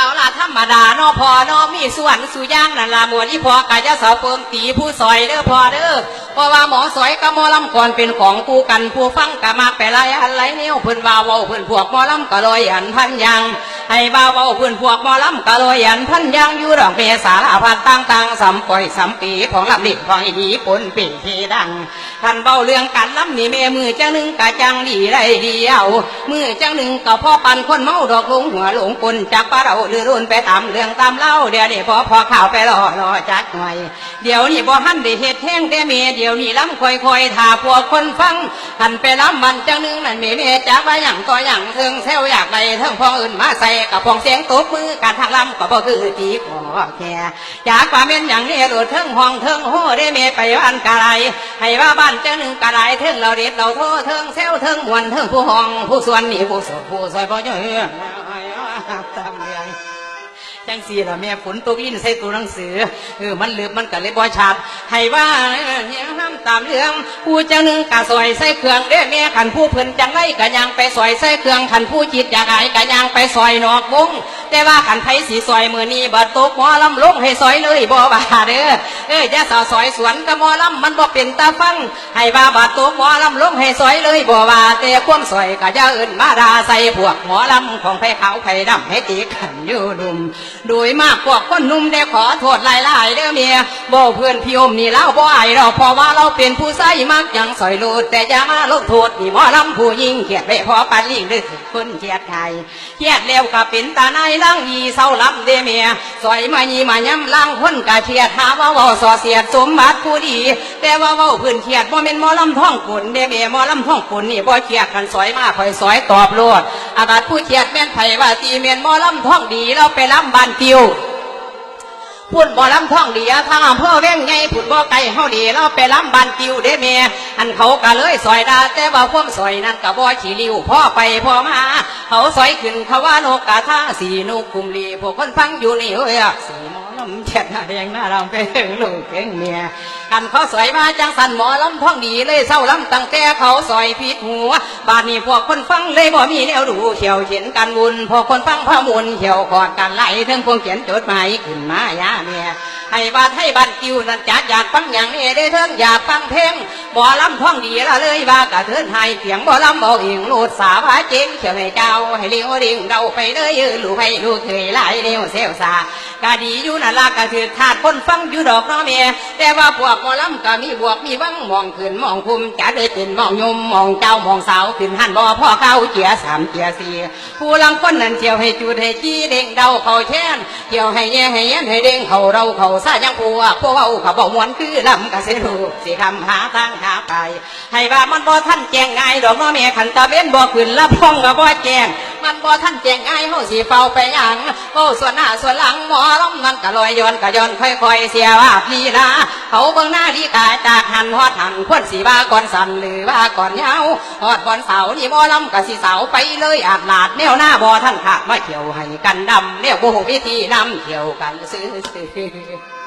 เอาล่ะธรรมดาเนอพอเนอมีส่วนสุย่างนั่นละหมวดที่พอกายจะเสาเปิมตีผู้ซอยเด้อพอเด้อเพราะว่าหมอสอยกับหมอลำก่อนเป็นของกูกันผู้ฟังกะมากไปไลายอันไรเนี่ยเพิ่นว่าเว้าเพิ่นพวกหมอลำก็ลอยอันพันยัง ให้บ่าเว้าพิ่นพวกมอลำกะลอยอันพันยังอยู่ดอกเมสารพัดต่างๆสำปล่อยสำปีของลำดิบของอีดีปนปีที่ดังท่านเบาเรื่องกันลำนี่แม่มือจังหนึ่งกะจังดีได้ดีเอามือจังหนึ่งก็พ่อปันคนเมาดอกลงหัวหลงปนจากปลาเราเรือรุ่นไปตามเรื่องตามเล่าเดี๋ยวนี้พอพอข่าวไปรอรอจักหน่อย เดี๋ยวนี้บ่หันได้เฮ็ดแห้งได้เมเดี๋ยวนี้ล้ำค่อยๆถ้าพวกคนฟังหันไปล้ำมันจังหนึ่งนั่นเมเมจักว่าหยังต่อหยังเทิงแซวอยากได้เทิงพออื่นมาใส่กับพองเสียงตบมือการทางล้ำก็บ่คือตีขอแค่จากว่าเป็นอย่างนี้โดดเทิงห้องเทิงโหได้เมไปบ้านกะไรให้ว่าบ้านเจ้าหนึ่งกะไรเทิงเราเด็ดเราโทเทิงเซลเทิงมวนเทิงผู้ห้องผู้ส่วนนี่ผู้สดผู้ซอยบ่ย่อยตามเรื่อง จังสีละแม่ฝนตกยินใส่ตัวหนังสือเออมันลืมมันก็เลยบ่ชัดให้ว่าเนี่ยห้ามตามเรื่องผู้เจังหนึ่งกะซอยใส่เครื่องเด้อแม่ขันผู้เพิ่นจังไรกะยังไปซอยใส่เครื่องขันผู้จิตอยากอายกะยังไปซอยนอกวงแต่ว่าขันไผสีซอยมือนี้บัดตกหมอลำลงให้ซอยเลยบ่บาเด้อเอ้ยยาสาวซอยสวนกับหมอลำมันบ่เป็นตาฟัง ให้ว่าบัดตกหมอลำลงให้ซอยเลยบ่ว่าแต่ความซอยกะย่าเอิ้นมาดาใส่พวกหมอลำของไผขาวไผดำให้ตีกันอยู่ดุมโดยมากพวกคนนุ่มได้ขอโทษหลายๆเด้อเมียบ่เพื่อนพี่อมนี่เล่าบ่อเราเพราะว่าเราเป็นผู้ใส่มักยังสอยโลดแต่อย่ามาลงโทษนี่หมอลำผู้ยิงเขียดไปพอปานลิงเด้อคนเขียดไทยเขียดแล้วก็เป็นตาในล่างยีเศร้าลำเด้อเมียสอยมายีมาย้ำล่างคนกะเขียดหาว่าว้าสอเสียดสมบัติผู้ดี แต่ว่าว้าเพื้นเขียดบ่แม่นหมอลำท่องกุนเด้อเมียหมอลำท่องกุนนี่บ่เขียดกันสอยมาคอยสอยตอบโลดอากาศผู้เขียดแม่นไผ่ว่าตีเมียนหมอลำท่องดีเราไปลำบ้านติวพุ่นบ่อลำท่องเดียทางอำเภอเว้งไงพุ่นบ่อไก่เฮาดีเราไปลำบันติวเด้เมียอันเขาก็เลยซอยดาแต่ว่าความซอยนั่นกะบ่อขี่ริ้วพ่อไปพ่อมาเขาซอยขึ้นเขาว่านกกาท่าสีนกคุมลีพวกคนฟังอยู่นี่เอ้ยอะสีมำเจ็ดหน้าแดงหน้าดำไปถึงลูกเก่งเมียกันเขาซอยมาจังสันหมอลำท่องดีเลยเศร้าลำตั้งแต่เขาซอยผิดหัวบาดนี้พวกคนฟังเลยบ่มีแนวดูเขียวเขียนกันวุ่นพอคนฟังพามุนเขียวกอดกันไหลถึงพวงเขียนจดหมายขึ้นมายาเมียให้บาดให้บันกิวนั่นจัดอยากฟังอย่างนี้ได้เถิงอยากฟังเพลงบ่ลำท่องดีละเลยว่ากะเทินให้เสียงบ่ลำบ่อิงโลดสาบาเจงเขียวให้เจ้าให้เลี้ยวดิ่งเดาไปเลยลูกให้ลูกเคยหลเลี้ยวเซลซา กะดีอยู่นั่นละกะถือขาดคนฟังอยู่ดอกนาะเมียแต่ว่าพวกบ่ลำก็มีบวกมีวังมองขึ้นมองคุมจัดได้เป็นมองยมมองเจ้ามองสาวขึ้นหันบ่พ่อเข้าเจียสามเจียสี่ผู้ลังคนนั้นเจียวให้จูดให้จี้เด้งเดาเขาแช่นเจียวให้แย่ให้แย่นให้เด้งเขาเราเขาซายังพวพวกเอาเขาบอกมวนคือลำกะเสรูสิคำหาทางหาไปให้ว่ามันบ่ท่านแจงง่ายดอกน้อแม่ขันตาเบ้นบ่ขึ้นละพ้องก็บ่แจงมันบ่ท่านแจงง่ายเฮาสิเฝ้าไปยังโอ้ส่วนหน้าส่วนหลังหมอล้มันก็ลอยย้อนก็ย้อนค่อยๆเสียว่าพี่นะเขาเบื้องหน้าดีกายจากหันหอดหันควรสีว่าก่อนสันหรือว่าก่อนยาหอดบอนเสานี่หมอลำก็สีเสาไปเลยอาดลาดแนวหน้าบ่ท่านขาดมาเขียวให้กันดำแนวบ่ฮู้วิธีนำเขียวกันซื้อ